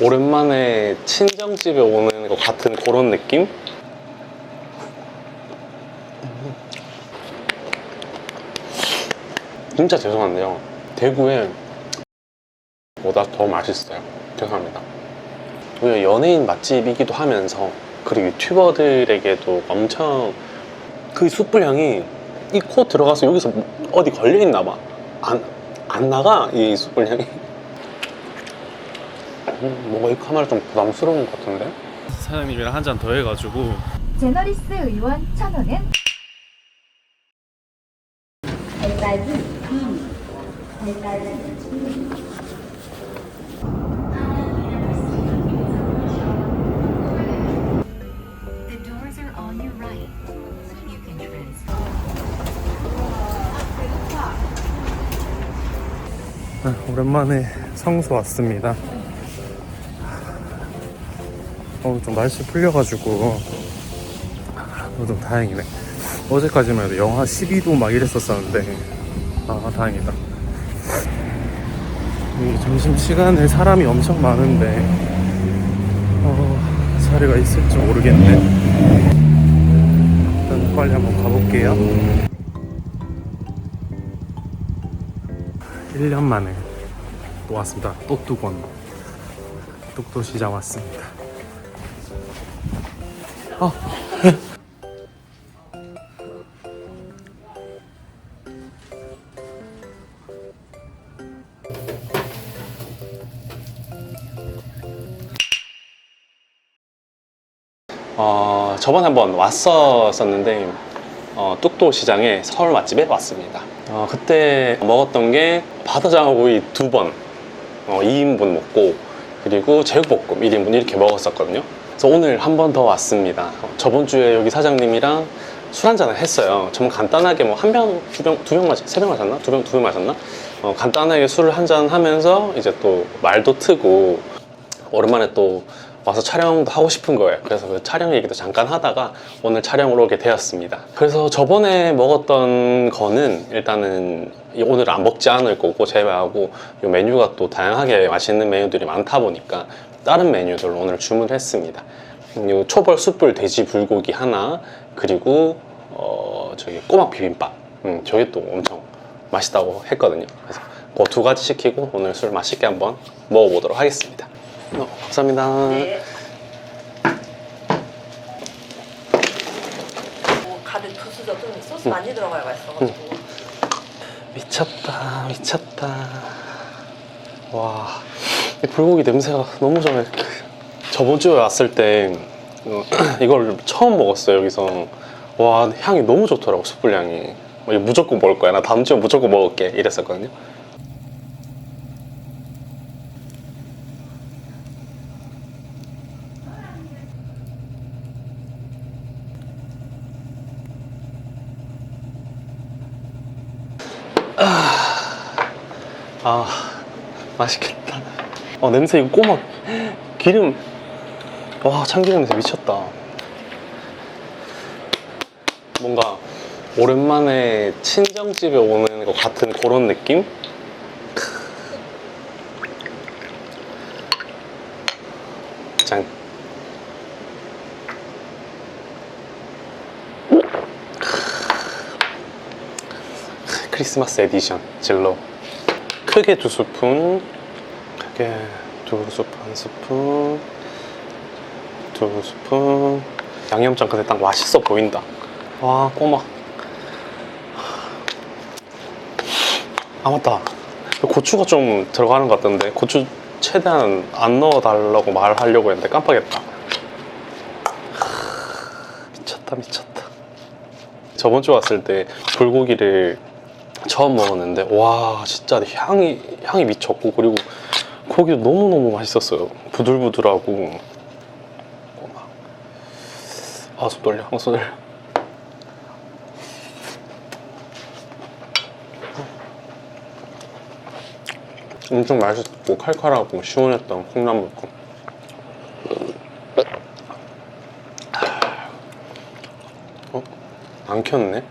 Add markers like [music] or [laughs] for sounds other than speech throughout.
오랜만에 친정집에 오는 것 같은 그런 느낌? 진짜 죄송한데요. 대구에 보다 더 맛있어요. 죄송합니다. 오히려 연예인 맛집이기도 하면서 그리고 유튜버들에게도 엄청 그 숯불 향이 이 코 들어가서 여기서 어디 걸려 있나 봐. 안, 안 나가 이 숯불 향이. 음, 뭔가 이 카메라 좀 부담스러운 것 같은데? 사장님이랑 한 잔 더 해가지고 제너리스 의원 천호는 발바지 빈 발바지 The doors are on your right. You can transfer. 아, 오랜만에 성수 왔습니다. 어, 좀 날씨 풀려가지고 어, 좀 다행이네. 어제까지만 해도 영하 12도 막 이랬었었는데 아 다행이다. 이 점심 시간에 사람이 엄청 많은데 어, 자리가 있을지 모르겠네. 일단 빨리 한번 가볼게요. 1년 만에 또 왔습니다. 또뚜건 뚝도시장 왔습니다. 아. 어, 저번에 한번 왔었었는데 어, 뚝도 시장에 서울 맛집에 왔습니다. 어, 그때 먹었던 게 바다장어구이 두 번, 어, 2인분 먹고 그리고 제육볶음 1인분 이렇게 먹었었거든요. 그래서 오늘 한 번 더 왔습니다. 어, 저번 주에 여기 사장님이랑 술 한잔을 했어요. 정말 간단하게 뭐 한 병, 두 병, 두 병 마셨, 세병 마셨나? 두 병, 두 병 마셨나? 어, 간단하게 술을 한 잔 하면서 이제 또 말도 트고 오랜만에 또 와서 촬영도 하고 싶은 거예요. 그래서 그 촬영 얘기도 잠깐 하다가 오늘 촬영으로 오게 되었습니다. 그래서 저번에 먹었던 거는 일단은 오늘 안 먹지 않을 거고 제외하고 이 메뉴가 또 다양하게 맛있는 메뉴들이 많다 보니까 다른 메뉴들을 오늘 주문했습니다. 이 초벌 숯불 돼지 불고기 하나 그리고 어 저기 꼬막 비빔밥 음, 저게 또 엄청 맛있다고 했거든요. 그래서 그 두 가지 시키고 오늘 술 맛있게 한번 먹어보도록 하겠습니다. 어, 감사합니다. 뭐 가득 부수죠. 좀 소스 많이 들어가야 맛있어가지고. 미쳤다, 미쳤다. 와, 이 불고기 냄새가 너무 좋아요. 저번 주에 왔을 때 어, [clears throat] 이걸 처음 먹었어요 여기서. 와, 향이 너무 좋더라고 숯불 향이. 어, 이거 무조건 먹을 거야. 나 다음 주에 무조건 먹을게. 이랬었거든요. 아 맛있겠다 어 냄새 이거 꼬막. 기름. 와 참기름 냄새 미쳤다. 뭔가 오랜만에 친정집에 오는 것 같은 그런 느낌? 짠. 크리스마스 에디션 질러 크게 두 스푼, 크게 두 스푼, 한 스푼, 두 스푼. 양념장 근데 딱 맛있어 보인다. 와, 꼬막. 아, 맞다. 고추가 좀 들어가는 것 같던데. 고추 최대한 안 넣어달라고 말하려고 했는데 깜빡했다. 미쳤다, 미쳤다. 저번 주 왔을 때 불고기를 처음 먹었는데 와 진짜 향이 향이 미쳤고 그리고 고기도 너무 너무 맛있었어요. 부들부들하고. 아 손 떨려. 아손 떨려. 엄청 맛있고 칼칼하고 시원했던 콩나물국. 어? 안 켰네?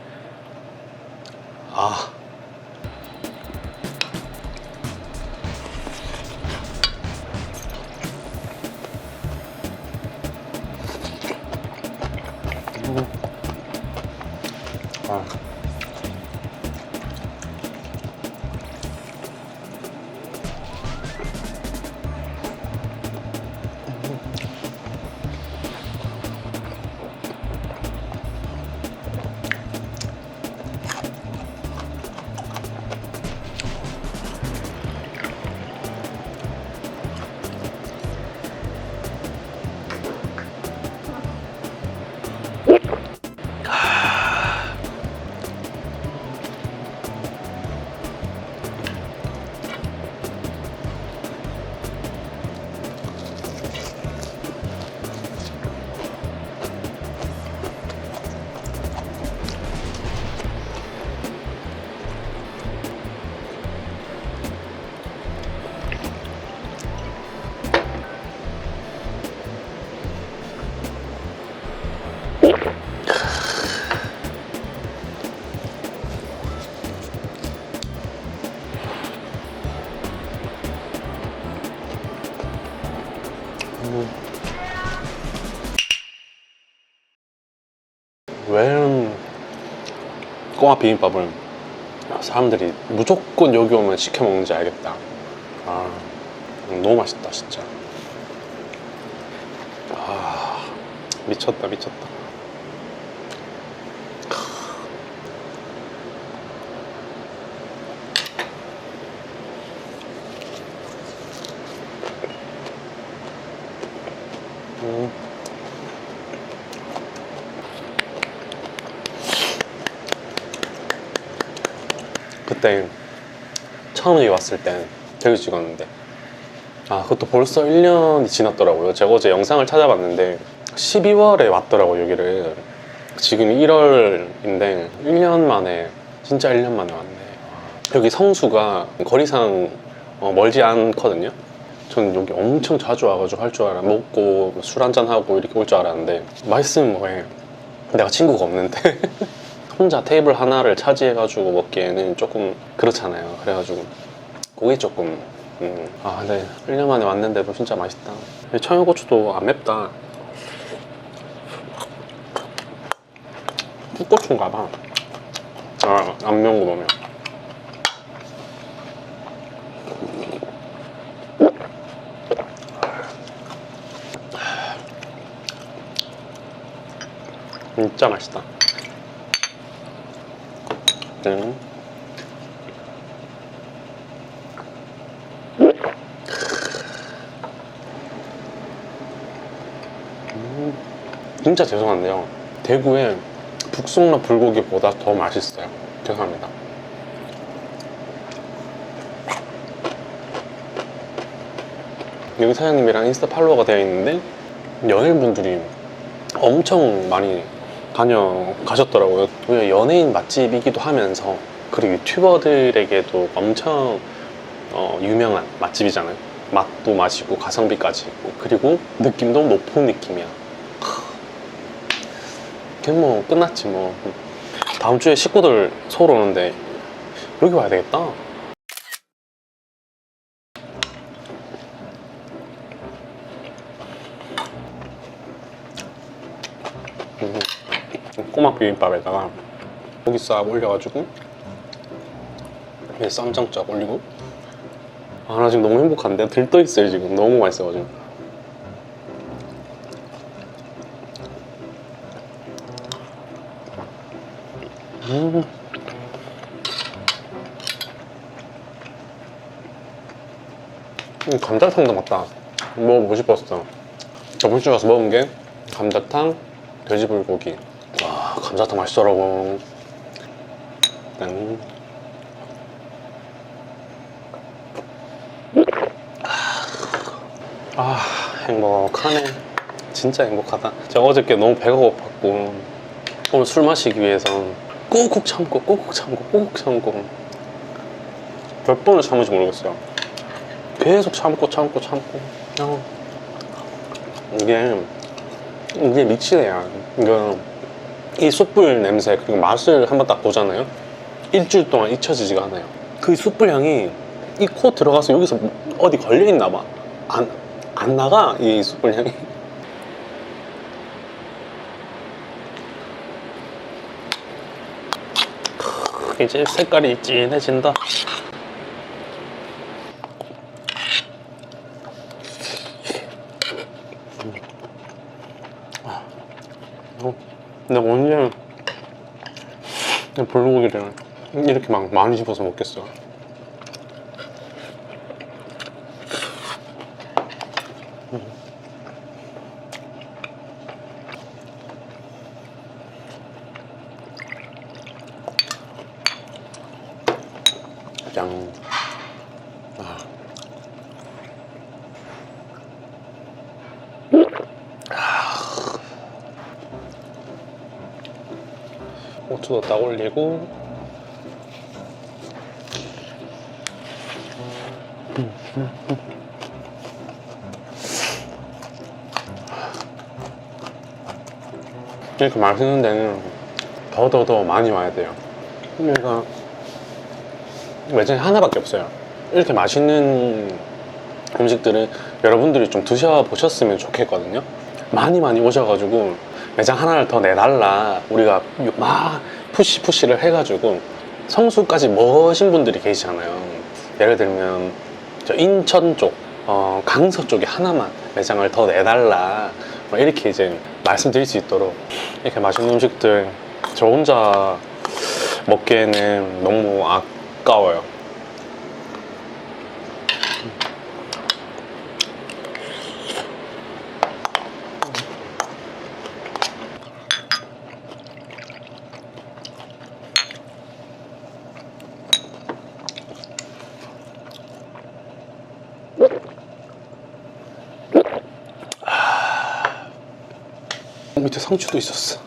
꼬마 비빔밥을 사람들이 무조건 여기 오면 시켜 먹는지 알겠다. 아, 너무 맛있다, 진짜. 아, 미쳤다, 미쳤다. 그때 처음 여기 왔을 때 되게 찍었는데. 아 그것도 벌써 1년이 지났더라고요. 제가 어제 영상을 찾아봤는데 12월에 왔더라고요 여기를. 지금 1월인데 1년 만에 진짜 1년 만에 왔네. 여기 성수가 거리상 어, 멀지 않거든요? 저는 여기 엄청 자주 와가지고 할 줄 알아 먹고 술 한잔 하고 이렇게 올 줄 알았는데 맛있으면 뭐해? 내가 친구가 없는데 [laughs] 혼자 테이블 하나를 차지해가지고 먹기에는 조금 그렇잖아요. 그래가지고 그게 조금 음. 아 근데 1년 만에 왔는데도 진짜 맛있다. 청양고추도 안 맵다. 풋고추인가 봐. 아, 안 매운 거 보면. 진짜 맛있다. 음. 음. 진짜 죄송한데요. 대구의 북송로 불고기보다 더 맛있어요. 죄송합니다. 여기 사장님이랑 인스타 팔로워가 되어 있는데 연예인분들이 엄청 많이 다녀가셨더라고요. 오히려 연예인 맛집이기도 하면서 그리고 유튜버들에게도 엄청 어, 유명한 맛집이잖아요. 맛도 맛이고 가성비까지 있고 그리고 느낌도 높은 느낌이야. 그게 뭐 끝났지 뭐. 다음 주에 식구들 서울 오는데 여기 와야 되겠다. 음. 꼬막 비빔밥에다가 고기 싹 올려가지고 위에 쌈장 쫙 올리고. 아 나 지금 너무 행복한데? 들떠 있어요 지금. 너무 맛있어가지고. 음. 음, 감자탕도 맞다. 먹어보고 싶었어. 저번 주에 가서 먹은 게 감자탕 돼지불고기. 와 감자탕 맛있더라고. 짠. 아 행복하네. 진짜 행복하다. 제가 어저께 너무 배가 고팠고. 오늘 술 마시기 위해서 꾹꾹 참고 꾹꾹 참고 꾹꾹 참고. 몇 번을 참은지 모르겠어요. 계속 참고 참고 참고. 그냥 이게 이게 미치네요. 이거 이 숯불 냄새 그리고 맛을 한번 딱 보잖아요. 일주일 동안 잊혀지지가 않아요. 그 숯불 향이 이 코 들어가서 여기서 어디 걸려 있나 봐. 안, 안 나가 이 숯불 향이. [laughs] 이제 색깔이 진해진다. 어, 근데 언제 불고기를 이렇게 막 많이 집어서 먹겠어? 짱. 아. 고추도 딱 올리고. 이렇게 맛있는 데는 더더더 많이 와야 돼요. 그러니까 매장이 하나밖에 없어요. 이렇게 맛있는 음식들은 여러분들이 좀 드셔보셨으면 좋겠거든요. 많이 많이 오셔가지고 매장 하나를 더 내달라. 우리가 막 푸시 푸시를 해가지고 성수까지 먹으신 분들이 계시잖아요. 예를 들면 저 인천 쪽, 어, 강서 쪽에 하나만 매장을 더 내달라 뭐 이렇게 이제 말씀드릴 수 있도록 이렇게 맛있는 음식들 저 혼자 먹기에는 너무 아까워요. 밑에 상추도 있었어.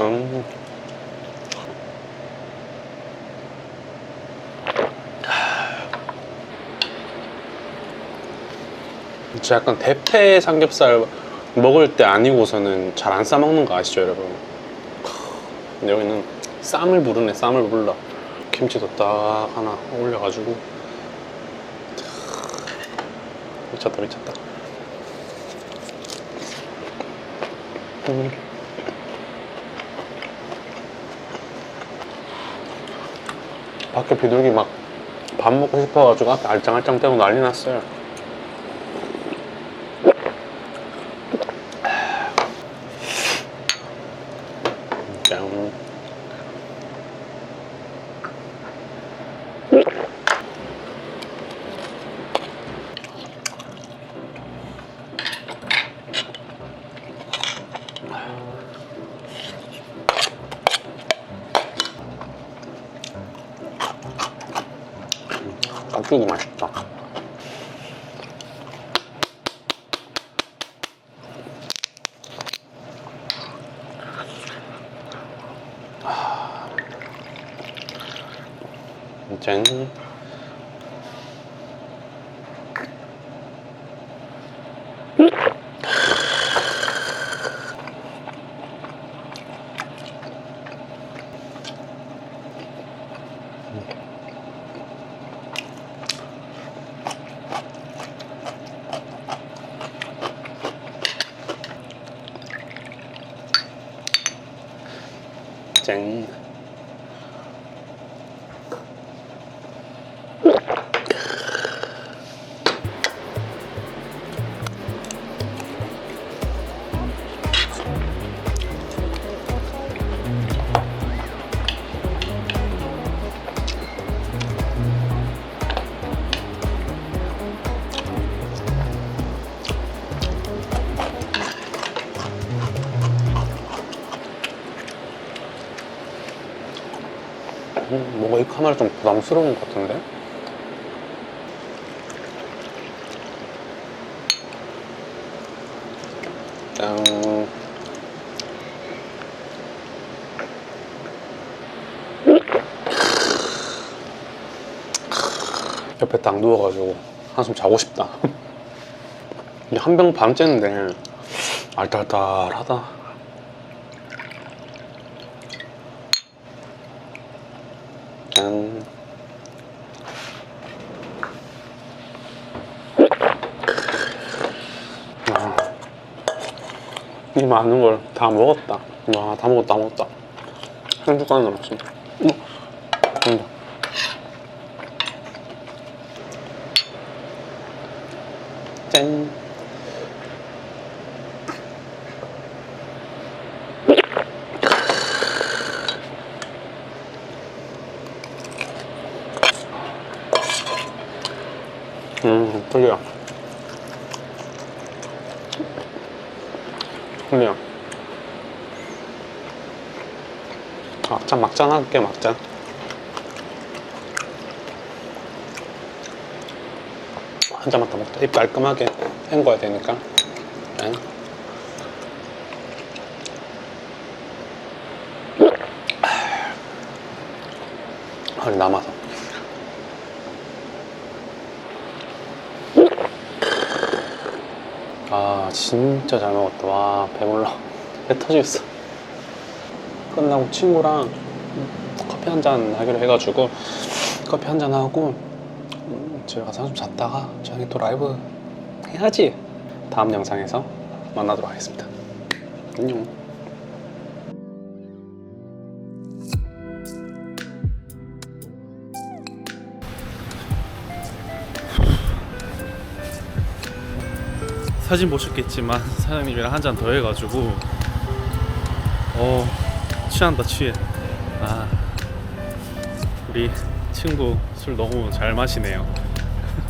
음. 진짜 약간 대패 삼겹살 먹을 때 아니고서는 잘 안 싸먹는 거 아시죠 여러분 근데 여기는 쌈을 부르네 쌈을 불러 김치도 딱 하나 올려가지고 미쳤다 미쳤다 음. 밖에 비둘기 막 밥 먹고 싶어가지고 앞에 알짱알짱 떼고 난리 났어요. 짠. 깍두기 맛있다. 짠. 짠. 음, 뭔가 이 카메라 좀 부담스러운 것 같은데? 짠. 옆에 딱 누워가지고 한숨 자고 싶다. [laughs] 한 병 반 째는데 알딸딸하다. 짠. 아, 이 많은 걸 다 먹었다. 와, 다 먹었다, 다 먹었다. 한 숟가락 남았어. 음. 음. 짠. 음, 훌륭. 훌륭. 막잔, 막잔 할게, 막잔. 한 잔만 더 먹자. 입 깔끔하게 헹궈야 되니까. 응? 아니 남아서 아 진짜 잘 먹었다. 와 배불러. [laughs] 배 터지겠어. 끝나고 친구랑 커피 한 잔 하기로 해가지고 커피 한 잔 하고 음, 집에 가서 좀 잤다가 저녁에 또 라이브 해야지. 다음 영상에서 만나도록 하겠습니다. 안녕 사진 보셨겠지만 사장님이랑 한 잔 더 해가지고. 어 취한다 취해. 아 우리 친구 술 너무 잘 마시네요.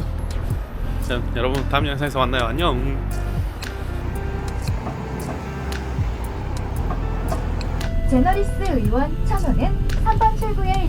[laughs] 자, 여러분 다음 영상에서 만나요. 안녕. 제너리스 의원 천호는 3번 출구에